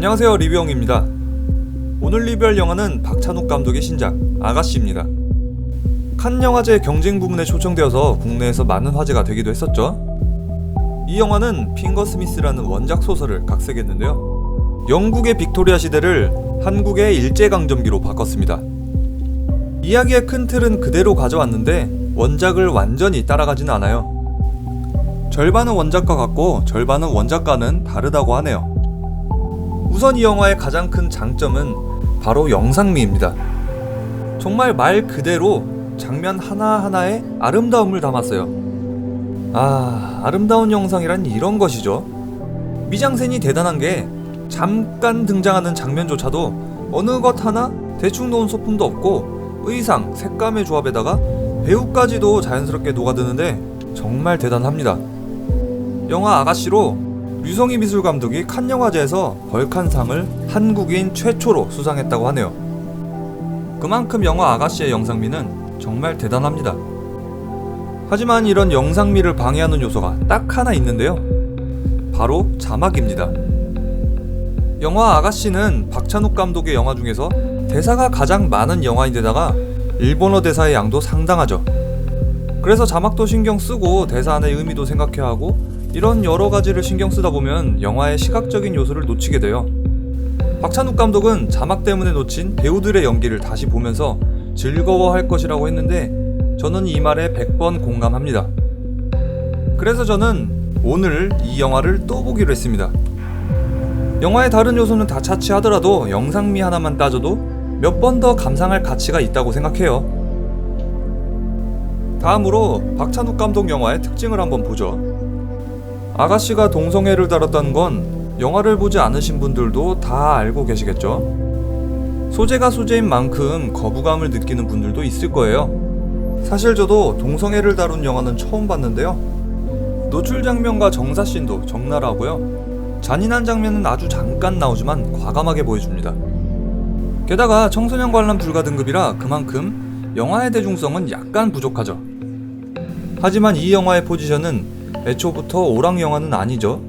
안녕하세요 리뷰영입니다. 오늘 리뷰할 영화는 박찬욱 감독의 신작 아가씨입니다. 칸 영화제 경쟁 부문에 초청되어서 국내에서 많은 화제가 되기도 했었죠. 이 영화는 핑거 스미스라는 원작 소설을 각색했는데요. 영국의 빅토리아 시대를 한국의 일제강점기로 바꿨습니다. 이야기의 큰 틀은 그대로 가져왔는데 원작을 완전히 따라가진 않아요. 절반은 원작과 같고 절반은 원작과는 다르다고 하네요. 우선 이 영화의 가장 큰 장점은 바로 영상미입니다. 정말 말 그대로 장면 하나하나에 아름다움을 담았어요. 아, 아름다운 영상이란 이런 것이죠. 미장센이 대단한 게 잠깐 등장하는 장면조차도 어느 것 하나 대충 놓은 소품도 없고 의상, 색감의 조합에다가 배우까지도 자연스럽게 녹아드는데 정말 대단합니다. 영화 아가씨로 류성희 미술 감독이 칸 영화제에서 벌칸상을 한국인 최초로 수상했다고 하네요. 그만큼 영화 아가씨의 영상미는 정말 대단합니다. 하지만 이런 영상미를 방해하는 요소가 딱 하나 있는데요. 바로 자막입니다. 영화 아가씨는 박찬욱 감독의 영화 중에서 대사가 가장 많은 영화인데다가 일본어 대사의 양도 상당하죠. 그래서 자막도 신경 쓰고 대사 안의 의미도 생각해야 하고 이런 여러 가지를 신경 쓰다 보면 영화의 시각적인 요소를 놓치게 돼요. 박찬욱 감독은 자막 때문에 놓친 배우들의 연기를 다시 보면서 즐거워할 것이라고 했는데 저는 이 말에 100번 공감합니다. 그래서 저는 오늘 이 영화를 또 보기로 했습니다. 영화의 다른 요소는 다 차치하더라도 영상미 하나만 따져도 몇 번 더 감상할 가치가 있다고 생각해요. 다음으로 박찬욱 감독 영화의 특징을 한번 보죠. 아가씨가 동성애를 다뤘다는 건 영화를 보지 않으신 분들도 다 알고 계시겠죠? 소재가 소재인 만큼 거부감을 느끼는 분들도 있을 거예요. 사실 저도 동성애를 다룬 영화는 처음 봤는데요. 노출 장면과 정사씬도 적나라하고요. 잔인한 장면은 아주 잠깐 나오지만 과감하게 보여줍니다. 게다가 청소년 관람 불가 등급이라 그만큼 영화의 대중성은 약간 부족하죠. 하지만 이 영화의 포지션은 애초부터 오락 영화는 아니죠.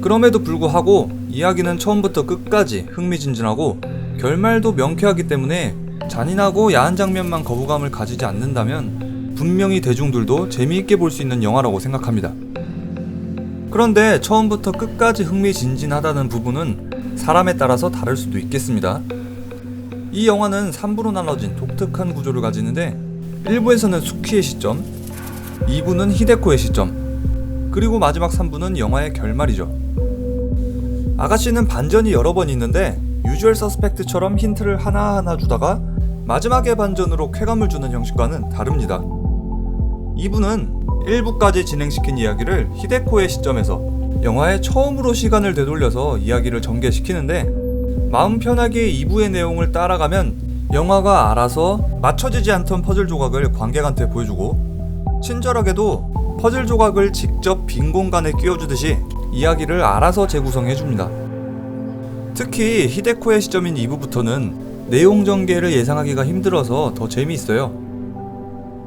그럼에도 불구하고 이야기는 처음부터 끝까지 흥미진진하고 결말도 명쾌하기 때문에 잔인하고 야한 장면만 거부감을 가지지 않는다면 분명히 대중들도 재미있게 볼 수 있는 영화라고 생각합니다. 그런데 처음부터 끝까지 흥미진진하다는 부분은 사람에 따라서 다를 수도 있겠습니다. 이 영화는 3부로 나눠진 독특한 구조를 가지는데 1부에서는 수키의 시점, 2부는 히데코의 시점, 그리고 마지막 3부는 영화의 결말이죠. 아가씨는 반전이 여러 번 있는데 유주얼 서스펙트처럼 힌트를 하나하나 주다가 마지막의 반전으로 쾌감을 주는 형식과는 다릅니다. 2부는 1부까지 진행시킨 이야기를 히데코의 시점에서 영화의 처음으로 시간을 되돌려서 이야기를 전개시키는데 마음 편하게 2부의 내용을 따라가면 영화가 알아서 맞춰지지 않던 퍼즐 조각을 관객한테 보여주고 친절하게도 퍼즐 조각을 직접 빈 공간에 끼워주듯이 이야기를 알아서 재구성해줍니다. 특히 히데코의 시점인 2부부터는 내용 전개를 예상하기가 힘들어서 더 재미있어요.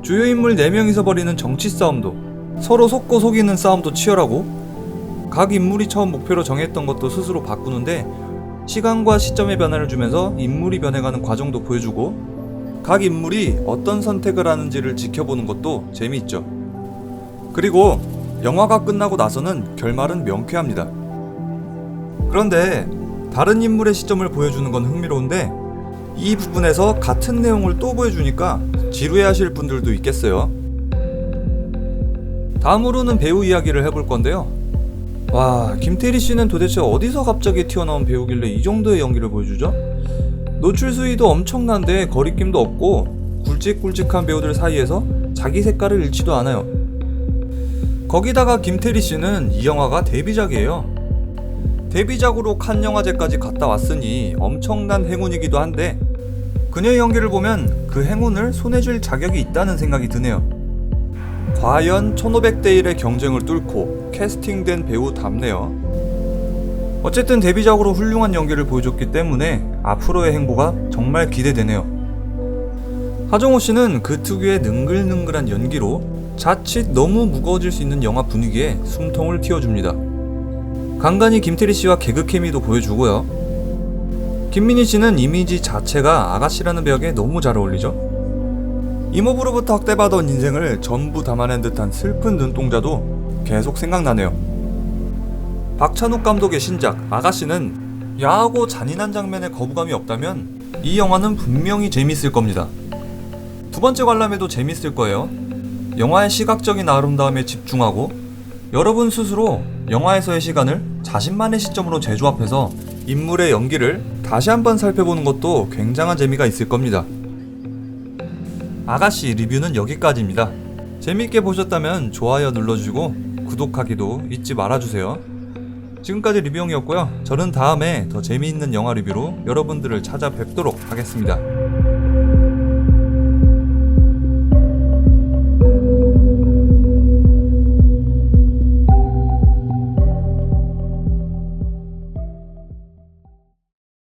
주요 인물 4명이서 벌이는 정치 싸움도 서로 속고 속이는 싸움도 치열하고 각 인물이 처음 목표로 정했던 것도 스스로 바꾸는데 시간과 시점의 변화를 주면서 인물이 변해가는 과정도 보여주고 각 인물이 어떤 선택을 하는지를 지켜보는 것도 재미있죠. 그리고 영화가 끝나고 나서는 결말은 명쾌합니다. 그런데 다른 인물의 시점을 보여주는 건 흥미로운데 이 부분에서 같은 내용을 또 보여주니까 지루해하실 분들도 있겠어요. 다음으로는 배우 이야기를 해볼 건데요. 와, 김태리 씨는 도대체 어디서 갑자기 튀어나온 배우길래 이 정도의 연기를 보여주죠? 노출 수위도 엄청난데 거리낌도 없고 굵직굵직한 배우들 사이에서 자기 색깔을 잃지도 않아요. 거기다가 김태리 씨는 이 영화가 데뷔작이에요. 데뷔작으로 칸 영화제까지 갔다 왔으니 엄청난 행운이기도 한데 그녀의 연기를 보면 그 행운을 손해줄 자격이 있다는 생각이 드네요. 과연 1500대 1의 경쟁을 뚫고 캐스팅된 배우 답네요. 어쨌든 데뷔작으로 훌륭한 연기를 보여줬기 때문에 앞으로의 행보가 정말 기대되네요. 하정우 씨는 그 특유의 능글능글한 연기로 자칫 너무 무거워질 수 있는 영화 분위기에 숨통을 틔워줍니다. 간간히 김태리 씨와 개그 케미도 보여주고요. 김민희 씨는 이미지 자체가 아가씨라는 배역에 너무 잘 어울리죠. 이모부로부터 학대받은 인생을 전부 담아낸 듯한 슬픈 눈동자도 계속 생각나네요. 박찬욱 감독의 신작 아가씨는 야하고 잔인한 장면에 거부감이 없다면 이 영화는 분명히 재밌을 겁니다. 두 번째 관람에도 재밌을 거예요. 영화의 시각적인 아름다움에 집중하고 여러분 스스로 영화에서의 시간을 자신만의 시점으로 재조합해서 인물의 연기를 다시 한번 살펴보는 것도 굉장한 재미가 있을 겁니다. 아가씨 리뷰는 여기까지입니다. 재밌게 보셨다면 좋아요 눌러주시고 구독하기도 잊지 말아주세요. 지금까지 리뷰형이었고요. 저는 다음에 더 재미있는 영화 리뷰로 여러분들을 찾아뵙도록 하겠습니다.